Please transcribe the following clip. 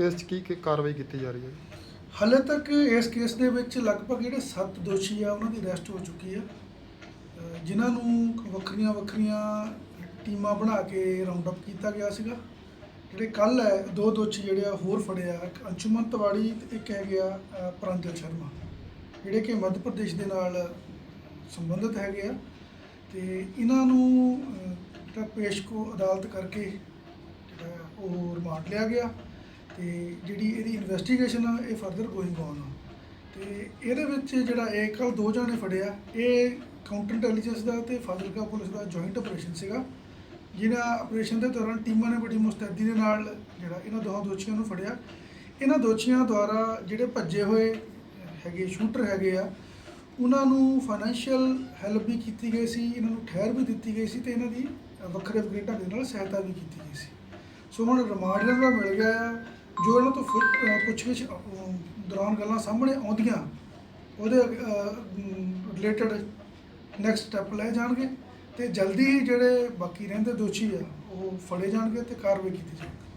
Case 'ਚ ਕੀ ਕੀ ਕਾਰਵਾਈ ਕੀਤੀ ਜਾ ਰਹੀ ਹੈ? ਹਾਲੇ ਤੱਕ ਇਸ ਕੇਸ ਦੇ ਵਿੱਚ ਲਗਭਗ ਜਿਹੜੇ 7 ਦੋਸ਼ੀ ਆ, ਉਹਨਾਂ ਦੀ ਅਰੈਸਟ ਹੋ ਚੁੱਕੀ ਆ। ਜਿਨ੍ਹਾਂ ਨੂੰ ਵੱਖਰੀਆਂ ਵੱਖਰੀਆਂ ਟੀਮਾਂ ਬਣਾ ਕੇ ਰਾਉਂਡ ਅਪ ਕੀਤਾ ਗਿਆ ਸੀਗਾ। ਜਿਹੜੇ ਕੱਲ ਹੈ, ਦੋ ਦੋਸ਼ੀ ਜਿਹੜੇ ਆ, ਹੋਰ ਫੜਿਆ ਇੱਕ ਅੰਸ਼ੁਮਨ ਤਿਵਾੜੀ ਤੇ ਇੱਕ ਹੈਗੇ ਆ, ਅਹ ਪ੍ਰਾਂਜਲ ਸ਼ਰਮਾ। ਜਿਹੜੇ ਕਿ ਮੱਧ ਪ੍ਰਦੇਸ਼ ਦੇ ਨਾਲ ਸੰਬੰਧਿਤ ਹੈਗੇ ਆ। ਤੇ ਇਹਨਾਂ ਨੂੰ ਜਿਹੜਾ ਪੇਸ਼ ਕੋ ਅਦਾਲਤ ਕਰਕੇ ਜਿਹੜਾ ਉਹ ਰਿਮਾਂਡ ਲਿਆ ਗਿਆ। ਤੇ ਜਿਹੜੀ ਇਹਦੀ ਇਨਵੈਸਟੀਗੇਸ਼ਨ ਆ, ਇਹ ਫਰਦਰ ਗੋਇੰਗ ਔਨ ਆ। ਤੇ ਇਹਦੇ ਵਿੱਚ ਜਿਹੜਾ ਇਹ ਕੱਲ ਦੋ ਜਣੇ ਫੜਿਆ, ਇਹ ਕਾਊਂਟਰ ਇੰਟੈਲੀਜੈਂਸ ਦਾ ਤੇ ਫਾਜ਼ਿਲਕਾ ਪੁਲਿਸ ਦਾ ਜੁਆਇੰਟ ਆਪਰੇਸ਼ਨ ਸੀਗਾ, ਜਿਹਨਾਂ ਆਪਰੇਸ਼ਨ ਦੇ ਦੌਰਾਨ ਟੀਮਾਂ ਨੇ ਬੜੀ ਮੁਸਤੈਦੀ ਦੇ ਨਾਲ ਜਿਹੜਾ ਇਹਨਾਂ ਦੋਹਾਂ ਦੋਸ਼ੀਆਂ ਨੂੰ ਫੜਿਆ। ਇਹਨਾਂ ਦੋਸ਼ੀਆਂ ਦੁਆਰਾ ਜਿਹੜੇ ਭੱਜੇ ਹੋਏ ਹੈਗੇ ਸ਼ੂਟਰ ਹੈਗੇ ਆ, ਉਹਨਾਂ ਨੂੰ ਫਾਈਨੈਂਸ਼ੀਅਲ ਹੈਲਪ ਵੀ ਕੀਤੀ ਗਈ ਸੀ, ਇਹਨਾਂ ਨੂੰ ਠਹਿਰ ਵੀ ਦਿੱਤੀ ਗਈ ਸੀ ਤੇ ਇਹਨਾਂ ਦੀ ਵੱਖਰੇ ਵੱਖਰੇ ਢੰਗ ਦੇ ਨਾਲ ਸਹਾਇਤਾ ਵੀ ਕੀਤੀ ਗਈ ਸੀ। ਸੋ ਹੁਣ ਰਿਮਾਂਡ ਇਹਨਾਂ ਦਾ ਮਿਲ ਗਿਆ ਆ ਜੋ ਇਹਨਾਂ ਤੋਂ ਫੁੱਟ ਪੁੱਛਗਿੱਛ ਦੌਰਾਨ ਗੱਲਾਂ ਸਾਹਮਣੇ ਆਉਂਦੀਆਂ, ਉਹਦੇ ਰਿਲੇਟਡ ਨੈਕਸਟ ਸਟੈਪ ਲਏ ਜਾਣਗੇ ਤੇ ਜਲਦੀ ਹੀ ਜਿਹੜੇ ਬਾਕੀ ਰਹਿੰਦੇ ਦੋਸ਼ੀ ਆ, ਉਹ ਫੜੇ ਜਾਣਗੇ ਤੇ ਕਾਰਵਾਈ ਕੀਤੀ ਜਾਵੇਗੀ